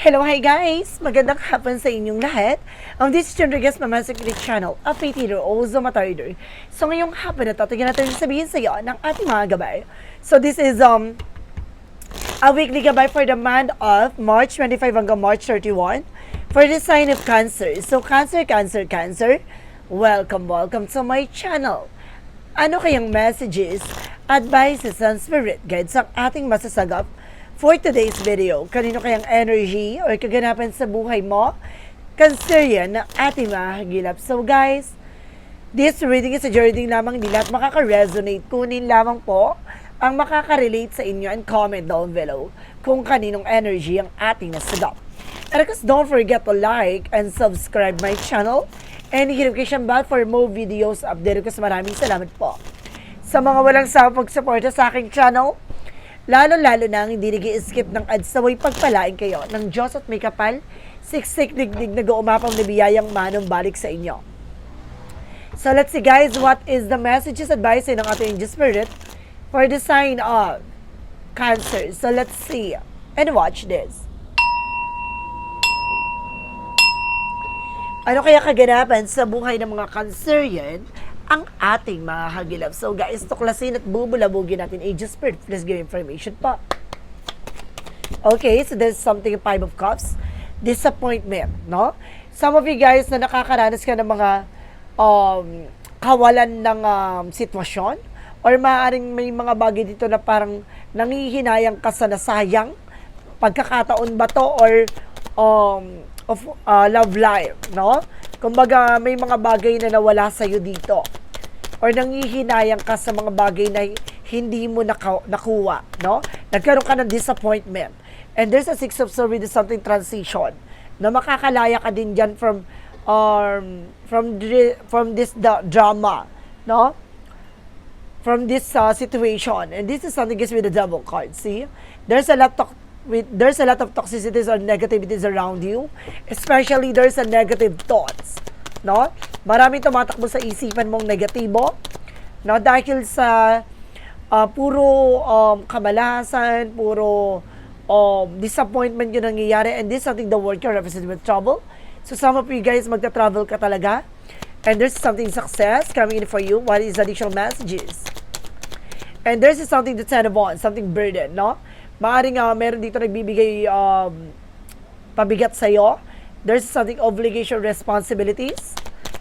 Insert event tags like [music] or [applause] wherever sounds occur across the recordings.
Hello, hi guys! Magandang hapon sa inyong lahat. Um, this is John Rodriguez, Mama Secret Channel, a Peter Ozo Matarder. So ngayong hapon na to, tingnan natin sabihin sa iyo ng ating mga gabay. So this is um a weekly gabay for the month of March 25 hanggang March 31 for the sign of Cancer. So Cancer, Cancer, Cancer, welcome, welcome to my channel. Ano kayang messages, advices, and spirit guides ang ating masasagap for today's video? Kanino kayang energy or kaganapan sa buhay mo? Cancer yan na ating mahagilap. So guys, this reading is a reading lamang nila at makaka-resonate. Kunin lamang po ang makaka-relate sa inyo and comment down below kung kaninong energy ang ating nasagap. And of don't forget to like and subscribe my channel and hit notification bell for more videos update ko. Maraming salamat po. Sa mga walang sawang pagsuporta sa aking channel, lalo-lalo na ang hindi nag skip ng ads naway pagpalain kayo ng Diyos at may kapal, siksik digdig na umapang na biyayang manong balik sa inyo. So let's see guys, what is the messages advice ng ating angel spirit for the sign of Cancer. So let's see and watch this. Ano kaya kaganapan sa buhay ng mga Cancerian ang ating mga hagilap? So guys, tuklasin at bubulabugin natin Angel Spirit. Please give information pa. Okay, so there's something Five of Cups. Disappointment, no? Some of you guys na nakakaranas ka ng mga um, kawalan ng um, sitwasyon or maaaring may mga bagay dito na parang nangihinayang ka sa nasayang pagkakataon ba to or um, of uh, love life, no? Kumbaga, may mga bagay na nawala sa'yo dito or nangihinayang ka sa mga bagay na hindi mo nakuha, no? Nagkaroon ka ng disappointment. And there's a six of swords with something transition na makakalaya ka din dyan from um, from from this drama, no? From this uh, situation. And this is something is with the devil card, see? There's a lot of with there's a lot of toxicities or negativities around you, especially there's a negative thoughts, no? Marami tumatakbo sa isipan mong negatibo, no? Dahil sa uh, puro um, kamalasan, puro um, disappointment yung nangyayari, and this is something the world can represent with trouble. So some of you guys magta-travel ka talaga, and there's something success coming in for you. What is additional messages? And there's something to ten of wands, something burden, no? Maaring uh, meron dito nagbibigay um, pabigat sa'yo. There's something obligation, responsibilities.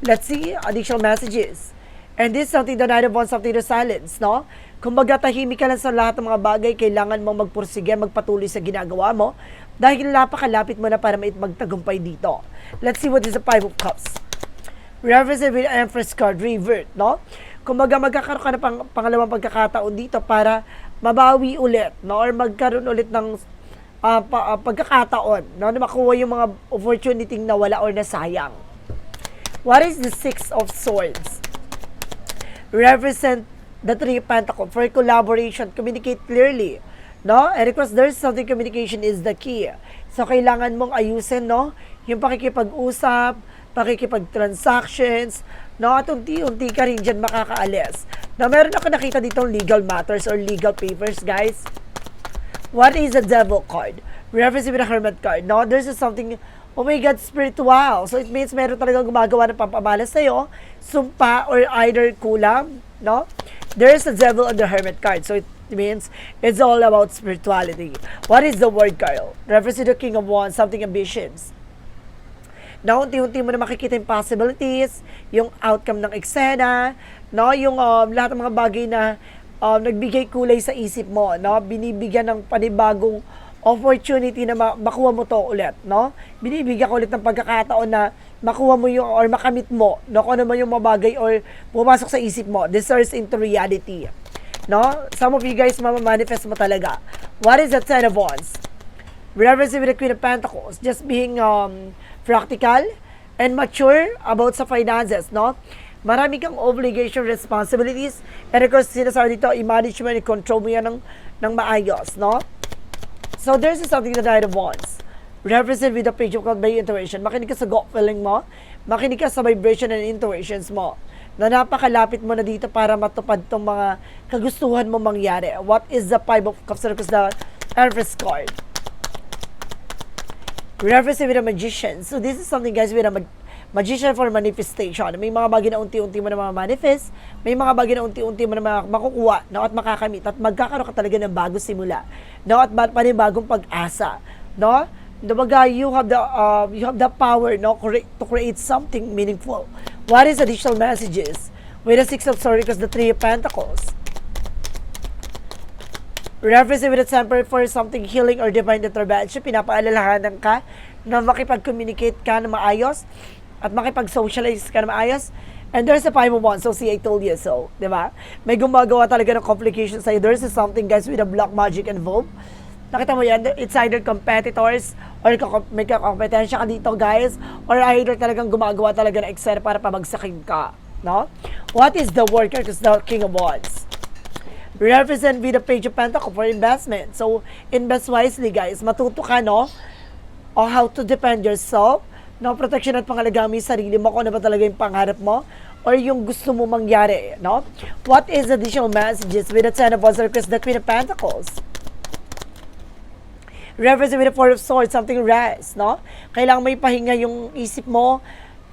Let's see, additional messages. And this is something the night of wands, something to silence, no? Kumbaga tahimik ka lang sa lahat ng mga bagay, kailangan mo magpursige, magpatuloy sa ginagawa mo dahil napakalapit mo na para mait magtagumpay dito. Let's see what is the Five of Cups. Represent with Empress card, revert, no? Kumbaga magkakaroon ka na pang, pangalawang pagkakataon dito para mabawi ulit, no? Or magkaroon ulit ng ah, pa- ah, pagkakataon, no? Na makuha yung mga opportunity na wala or nasayang. What is the Six of Swords? Represent the Three Pentacles for collaboration, communicate clearly, no? And of course, there's something communication is the key. So, kailangan mong ayusin, no? Yung pakikipag-usap, pakikipag-transactions, no? At unti-unti ka rin dyan makakaalis. Na meron ako nakita ditong legal matters or legal papers, guys. What is the devil card? Reference with the hermit card. No, there's just something, oh my God, spiritual. So it means meron talagang gumagawa ng pampamala sa'yo, sumpa or either kulam, no? There's the devil and the hermit card. So it means it's all about spirituality. What is the word card? Reference to the king of wands, something ambitions na unti-unti mo na makikita yung possibilities, yung outcome ng eksena, no? yung um, lahat ng mga bagay na um, nagbigay kulay sa isip mo, no? binibigyan ng panibagong opportunity na ma- makuha mo to ulit, no? Binibigyan ko ulit ng pagkakataon na makuha mo yung or makamit mo, no? Kung ano man yung mga bagay or pumasok sa isip mo, deserves into reality. No? Some of you guys mamamanifest mo talaga. What is the Ten of Wands? Reference with the Queen of Pentacles, just being um, practical and mature about sa finances, no? Marami kang obligation, responsibilities, and of course, sinasabi dito, i-manage mo and control mo yan ng, ng maayos, no? So, there's something that I wants. Represent with the page of God by intuition. Makinig ka sa gut feeling mo, makinig ka sa vibration and intuitions mo na napakalapit mo na dito para matupad tong mga kagustuhan mo mangyari. What is the Five of Cups? Because the Empress card. Reference with a magician. So this is something guys with a mag- magician for manifestation. May mga bagay na unti-unti mo na manifest, may mga bagay na unti-unti mo na ma- makukuha no, at makakamit at magkakaroon ka talaga ng bago simula no, at ba- panibagong pag-asa. No? Kumbaga, you have the uh, you have the power no cre- to create something meaningful. What is additional messages? With the Six of Swords, because the Three of Pentacles. Reference with a temper for something healing or divine intervention, pinapaalalahanan ka na makipag-communicate ka na maayos at makipag-socialize ka na maayos. And there's a five of wands, so see, I told you so, di ba? May gumagawa talaga ng complications sa'yo. There's something, guys, with a black magic involved. Nakita mo yan, it's either competitors or may kakompetensya ka dito, guys, or either talagang gumagawa talaga ng eksena para pabagsakin ka, no? What is the worker? Because the king of wands represent with the page of pentacle for investment. So, invest wisely, guys. Matuto ka, no? On how to defend yourself, no? Protection at yung sarili mo kung ano ba talaga yung pangarap mo or yung gusto mo mangyari, no? What is additional messages with the Ten of Wands or the Queen of Pentacles? Reference with the Four of Swords, something rest, no? Kailangan may pahinga yung isip mo,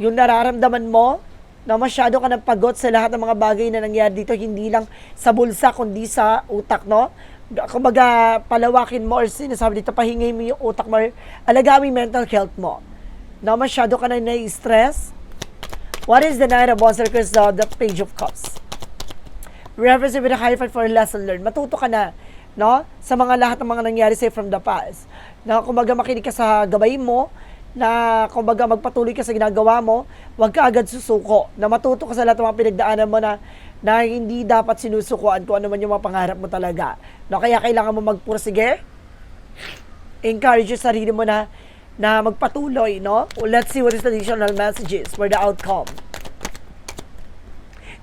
yung nararamdaman mo, na masyado ka ng pagod sa lahat ng mga bagay na nangyari dito, hindi lang sa bulsa, kundi sa utak, no? Kumbaga, palawakin mo or sinasabi dito, pahingay mo yung utak mo, yung mental health mo. Na masyado ka na na-stress. What is the Nine of Wands because the, Page of Cups? Reference with a high five for a lesson learned. Matuto ka na, no? Sa mga lahat ng mga nangyari sa'yo from the past. Na kumbaga makinig ka sa gabay mo, na kumbaga magpatuloy ka sa ginagawa mo, huwag ka agad susuko. Na matuto ka sa lahat ng mga pinagdaanan mo na na hindi dapat sinusukuan kung ano man yung mga pangarap mo talaga. No, kaya kailangan mo magpursige. Encourage yung sarili mo na na magpatuloy, no? Let's see what is the additional messages for the outcome.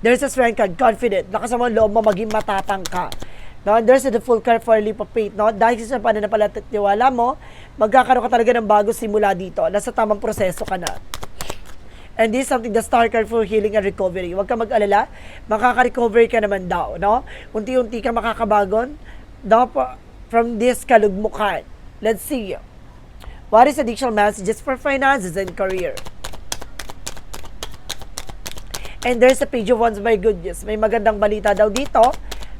There's a strength card, confident. Nakasama ang loob mo, maging matapang ka. No, and there's a the full care for a leap of faith, no? Dahil sa pananampalataya at tiwala mo, magkakaroon ka talaga ng bago simula dito. Nasa tamang proseso ka na. And this is something the star card for healing and recovery. Huwag ka mag-alala, makaka-recover ka naman daw, no? Unti-unti ka makakabagon, no? From this kalugmukan. Let's see. What is additional messages for finances and career? And there's a page of wands by good news. May magandang balita daw dito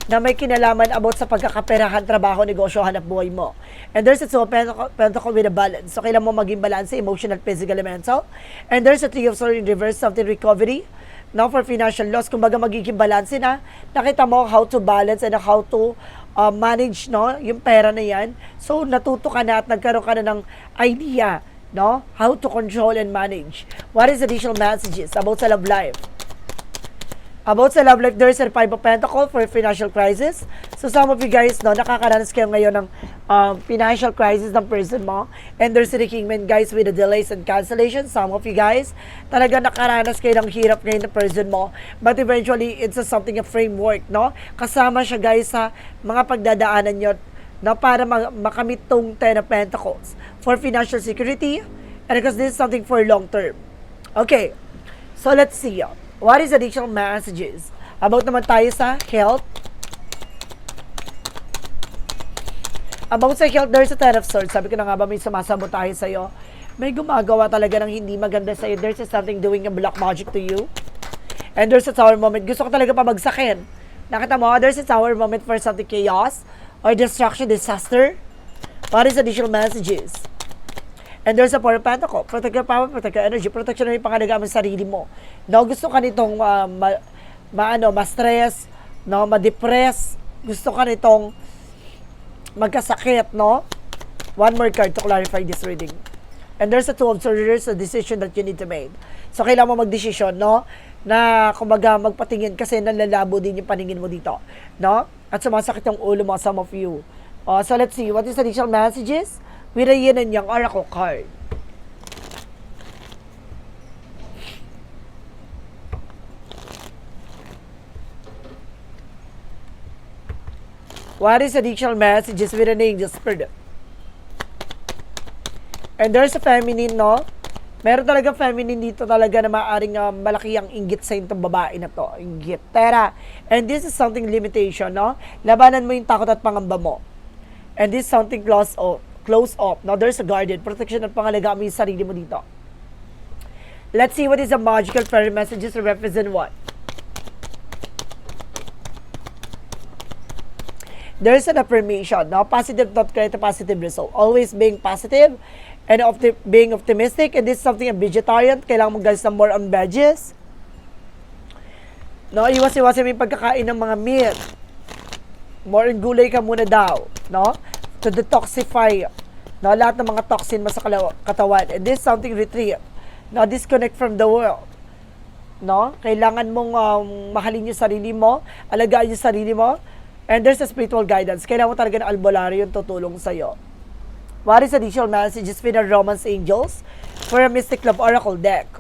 na may kinalaman about sa pagkakaperahan, trabaho, negosyo, hanap buhay mo. And there's a two of pentacle, with a balance. So, kailangan mo maging balance emotional, physical, and mental. And there's a three of swords in reverse, something recovery. Now, for financial loss, kumbaga magiging balance na, nakita mo how to balance and how to uh, manage no, yung pera na yan. So, natuto ka na at nagkaroon ka na ng idea no, how to control and manage. What is additional messages about sa love life? About sa love life, there's a five of pentacle for financial crisis. So some of you guys, no, nakakaranas kayo ngayon ng um, financial crisis ng person mo. And there's a kingman, guys, with the delays and cancellations. Some of you guys, talaga nakaranas kayo ng hirap ngayon ng person mo. But eventually, it's a something, a framework, no? Kasama siya, guys, sa mga pagdadaanan nyo na para ma- makamit tong Ten of Pentacles for financial security and because this is something for long term. Okay, so let's see. What is additional messages? About naman tayo sa health. About sa health, there's a ten of swords. Sabi ko na nga ba, may sumasabot tayo sa'yo. May gumagawa talaga ng hindi maganda sa'yo. There's something doing a black magic to you. And there's a tower moment. Gusto ko talaga pabagsakin. Nakita mo, there's a tower moment for something chaos or destruction, disaster. What is additional messages? And there's a power pentacle. Protect your power, protect your energy, protection ng pangalagaan mo sa sarili mo. No, gusto ka nitong uh, ma, maano, ma-stress, no, ma-depress. Gusto ka nitong magkasakit, no? One more card to clarify this reading. And there's a two of swords, a decision that you need to make. So, kailangan mo magdesisyon, no? Na, kumbaga, magpatingin kasi nalalabo din yung paningin mo dito, no? At sumasakit yung ulo mo, some of you. Uh, so, let's see. What is the additional messages? With a yin and yang oracle card. What is additional messages with an angel spirit? And there's a feminine, no? Meron talaga feminine dito talaga na maaaring uh, malaki ang inggit sa itong babae na to. Inggit. Tera. And this is something limitation, no? Labanan mo yung takot at pangamba mo. And this is something close, oh, close up. Now, there's a guardian. Protection at pangalagaan mo sarili mo dito. Let's see what is the magical fairy messages to represent what. There's an affirmation. Now, positive thought create a positive result. Always being positive and opti- being optimistic. And this is something a vegetarian. Kailangan guys na more on veggies. No, iwas-iwasin mo yung pagkakain ng mga meat. More on gulay ka muna daw. No? To detoxify no, lahat ng mga toxin mo sa katawan. And this is something retreat. No, disconnect from the world. No? Kailangan mong um, mahalin yung sarili mo, alagaan yung sarili mo, and there's a spiritual guidance. Kailangan mo talaga ng albularyo yung tutulong sa'yo. What is additional messages for the Romance Angels for a Mystic Love Oracle deck?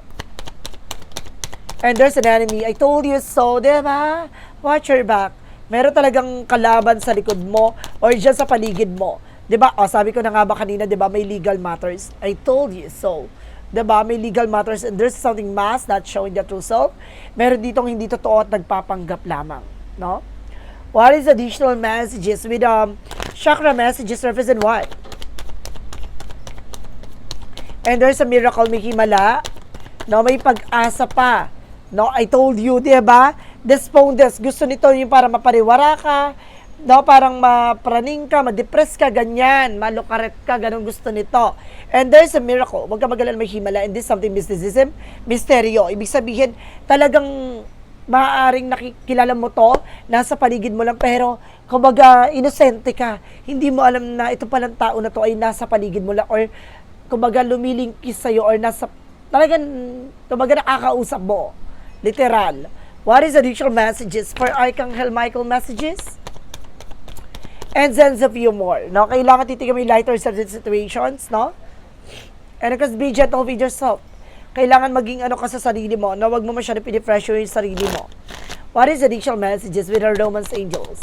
And there's an enemy. I told you so, di ba? Watch your back. Meron talagang kalaban sa likod mo or dyan sa paligid mo. Di ba? O, sabi ko na nga ba kanina, di ba, may legal matters. I told you so. Di ba? May legal matters and there's something mass not showing the true self. Meron ditong hindi totoo at nagpapanggap lamang. No? What is additional messages with um, chakra messages represent what? And there's a miracle may himala. No, may pag-asa pa. No, I told you, 'di ba? Despondes, gusto nito yung para mapariwara ka. No, parang mapraning ka, ma-depress ka, ganyan, malukaret ka, ganun gusto nito. And there's a miracle. Huwag ka magalan may himala. And this is something mysticism, misteryo. Ibig sabihin, talagang maaaring nakikilala mo to, nasa paligid mo lang, pero kumbaga, inosente ka. Hindi mo alam na ito palang tao na to ay nasa paligid mo lang or kumbaga lumilingkis sa'yo or nasa, talagang, kumbaga nakakausap mo. Literal. What is additional messages for Archangel Michael messages? And sense of humor, no? Kailangan titignan mo yung lighter situations, no? And of course, be gentle with yourself. Kailangan maging ano ka sa sarili mo, na wag mo masyado pinipressure yung sarili mo. What is additional messages with our Romance Angels?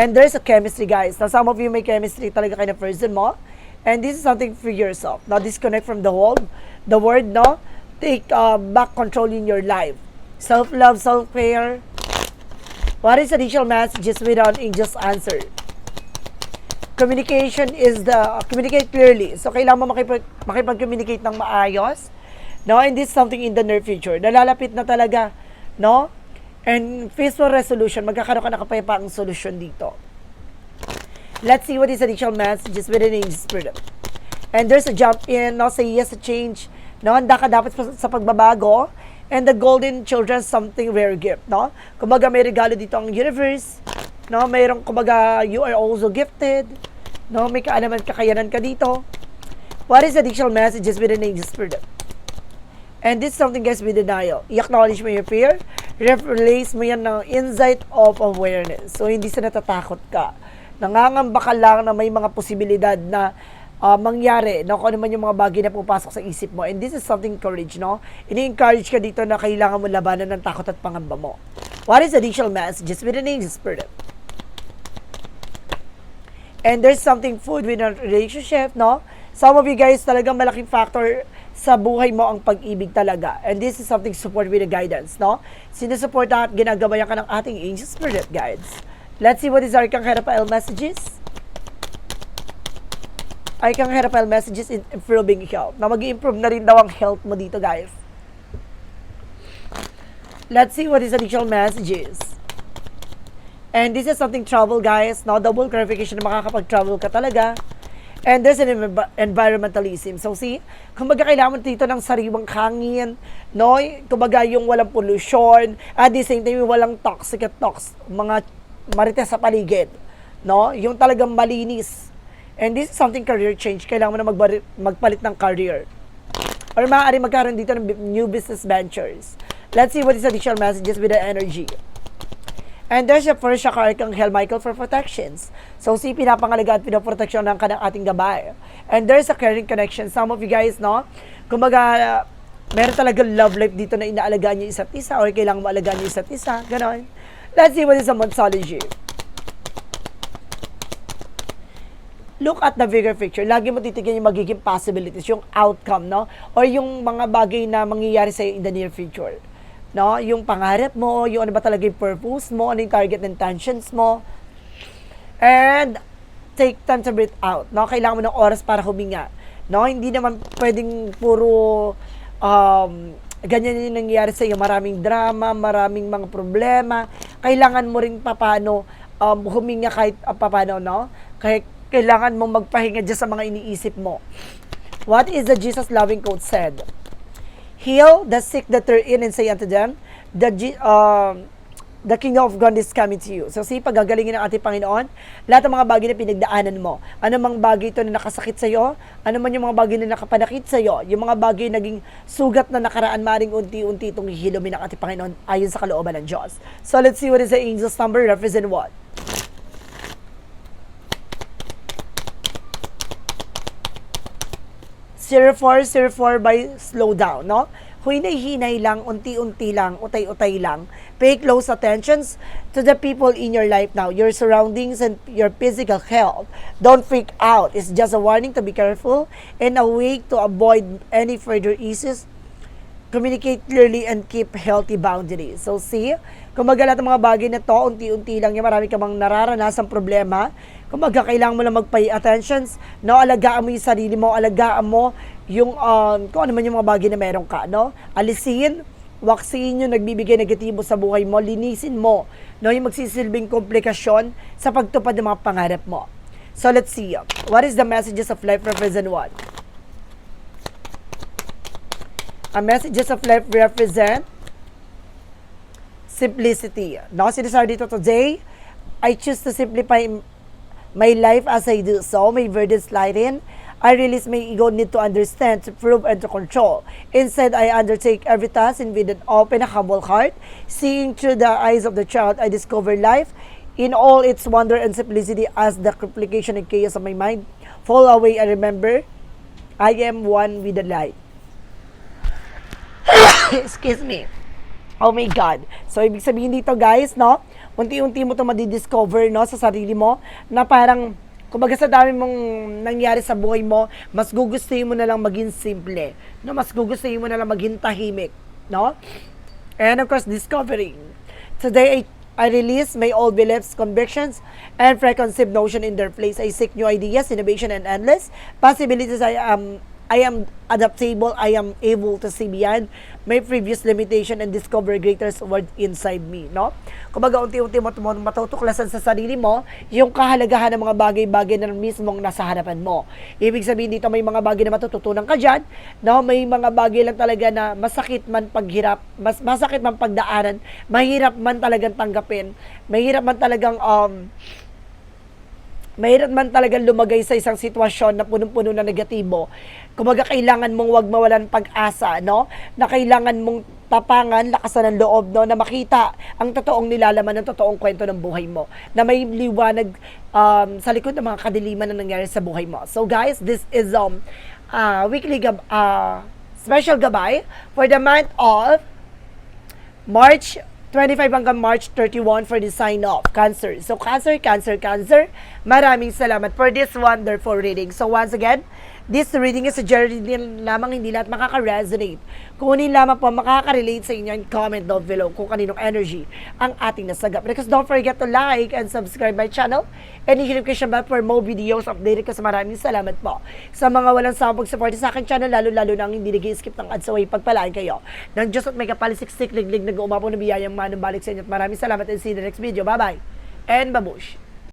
And there's a chemistry, guys. Now, some of you may chemistry talaga kayo na person mo. And this is something for yourself. Now, disconnect from the world. The word, no? Take uh, back control in your life. Self-love, self-care. What is additional messages without angel's answer? Communication is the, communicate clearly. So, kailangan mo makipag, makipag-communicate ng maayos. No? And this is something in the near future. Nalalapit na talaga. No? And peaceful resolution. Magkakaroon ka na kapayapaang solusyon dito. Let's see what is additional messages with an angel spirit. And there's a jump in, no? Say yes to change. No? Handa ka dapat sa pagbabago. And the golden children, something rare gift, no? Kumbaga may regalo dito ang universe. No? Mayroong, kumbaga, you are also gifted. No? May kaalaman, kakayanan ka dito. What is additional messages with an angel spirit? And this is something guys with denial. I-acknowledge mo yung fear. Replace mo yan ng insight of awareness. So, hindi sa natatakot ka. Nangangamba ka lang na may mga posibilidad na uh, mangyari, no? kung ano man yung mga bagay na pupasok sa isip mo. And this is something courage, no? Ini-encourage ka dito na kailangan mo labanan ng takot at pangamba mo. What is additional messages with an angel spirit? And there's something food with a relationship, no? Some of you guys talagang malaking factor sa buhay mo ang pag-ibig talaga. And this is something support with the guidance, no? Sinusupport at ginagabayan ka ng ating angel spirit guides. Let's see what is our Kang Herapael messages. Our Kang Herapael messages in improving health. Na mag improve na rin daw ang health mo dito, guys. Let's see what is additional messages. And this is something travel, guys. No, double clarification na makakapag-travel ka talaga. And there's an env- environmentalism. So see, kumbaga kailangan dito ng sariwang hangin, no? Kumbaga yung walang pollution, at the same time yung walang toxic at tox, mga marites sa paligid, no? Yung talagang malinis. And this is something career change. Kailangan mo na magbari- magpalit ng career. Or maaari magkaroon dito ng new business ventures. Let's see what is additional messages with the energy. And there's a first chakra Archangel Michael for protections. So, si pinapangalaga at pinoproteksyon ng kanang ating gabay. And there's a caring connection. Some of you guys, no? Kumbaga, meron talaga love life dito na inaalagaan niyo isa't isa or kailangan mo alagaan niyo isa't isa. Ganon. Let's see what is a Monsology. Look at the bigger picture. Lagi mo titignan yung magiging possibilities, yung outcome, no? Or yung mga bagay na mangyayari sa'yo in the near future no? Yung pangarap mo, yung ano ba talaga yung purpose mo, ano yung target intentions mo. And take time to breathe out. No? Kailangan mo ng oras para huminga. No? Hindi naman pwedeng puro um, ganyan yung nangyayari sa iyo. Maraming drama, maraming mga problema. Kailangan mo rin papano um, huminga kahit uh, papano, no? Kahit kailangan mo magpahinga dyan sa mga iniisip mo. What is the Jesus loving quote said? Heal the sick that are in and say unto them, the, um, the kingdom of God is coming to you. So, si pagagalingin ng ating Panginoon, lahat ng mga bagay na pinagdaanan mo, ano mang bagay ito na nakasakit sa iyo, ano man yung mga bagay na nakapanakit sa iyo, yung mga bagay na naging sugat na nakaraan, maring unti-unti itong hihilumin ng ating Panginoon ayon sa kalooban ng Diyos. So, let's see what is the angel's number represent what? Zero four, zero four by slow down, no? Hinay-hinay lang, unti-unti lang, utay-utay lang. Pay close attentions to the people in your life now, your surroundings and your physical health. Don't freak out. It's just a warning to be careful and a way to avoid any further issues communicate clearly and keep healthy boundaries. So see, kumbaga lahat ng mga bagay na to, unti-unti lang yan, marami ka bang nararanasang problema. Kumbaga kailangan mo lang mag-pay attentions, no? Alagaan mo yung sarili mo, alagaan mo yung, um, kung ano man yung mga bagay na meron ka, no? Alisin, waksin yung nagbibigay negatibo sa buhay mo, linisin mo, no? Yung magsisilbing komplikasyon sa pagtupad ng mga pangarap mo. So let's see, what is the messages of life represent what? Ang messages of life represent simplicity. No, sinasabi dito today, I choose to simplify my life as I do so. May verdant lighting. I release my ego need to understand, to prove, and to control. Instead, I undertake every task in with an open, humble heart. Seeing through the eyes of the child, I discover life in all its wonder and simplicity as the complication and chaos of my mind fall away. I remember, I am one with the light. [coughs] Excuse me. Oh my God. So, ibig sabihin dito, guys, no? Unti-unti mo ito madidiscover, no, sa sarili mo, na parang, kumbaga sa dami mong nangyari sa buhay mo, mas gugustuhin mo na lang maging simple. No? Mas gugustuhin mo na lang maging tahimik. No? And of course, discovering. Today, I, I release my old beliefs, convictions, and preconceived notion in their place. I seek new ideas, innovation, and endless possibilities. I am I am adaptable. I am able to see beyond my previous limitation and discover greater world inside me, no? Kumbaga, unti-unti mo matutuklasan sa sarili mo yung kahalagahan ng mga bagay-bagay na mismong nasa harapan mo. Ibig sabihin dito, may mga bagay na matututunan ka dyan, no? May mga bagay lang talaga na masakit man paghirap, mas masakit man pagdaanan, mahirap man talagang tanggapin, mahirap man talagang um, mahirap man talagang lumagay sa isang sitwasyon na punong-puno na negatibo. Kumbaga, kailangan mong wag mawalan pag-asa, no? Na kailangan mong tapangan, lakasan ng loob, no? Na makita ang totoong nilalaman ng totoong kwento ng buhay mo. Na may liwanag um, sa likod ng mga kadiliman na nangyari sa buhay mo. So, guys, this is um, uh, weekly gab uh, special gabay for the month of March 25 hanggang March 31 for the sign off. Cancer. So, Cancer, Cancer, Cancer. Maraming salamat for this wonderful reading. So, once again, this reading is journey din lamang hindi lahat makaka-resonate. Kunin lamang po makaka-relate sa inyo and comment down below kung kaninong energy ang ating nasagap. Because don't forget to like and subscribe my channel and ko siya ba for more videos updated ko sa maraming salamat po. Sa mga walang sawang pag-support sa akin channel, lalo-lalo na hindi nag-skip ng ads away, pagpalaan kayo. Nang Diyos at may kapalisiksik, liglig, nag-uumapo na biyayang manong balik sa inyo. At maraming salamat and see you in the next video. Bye-bye and babush!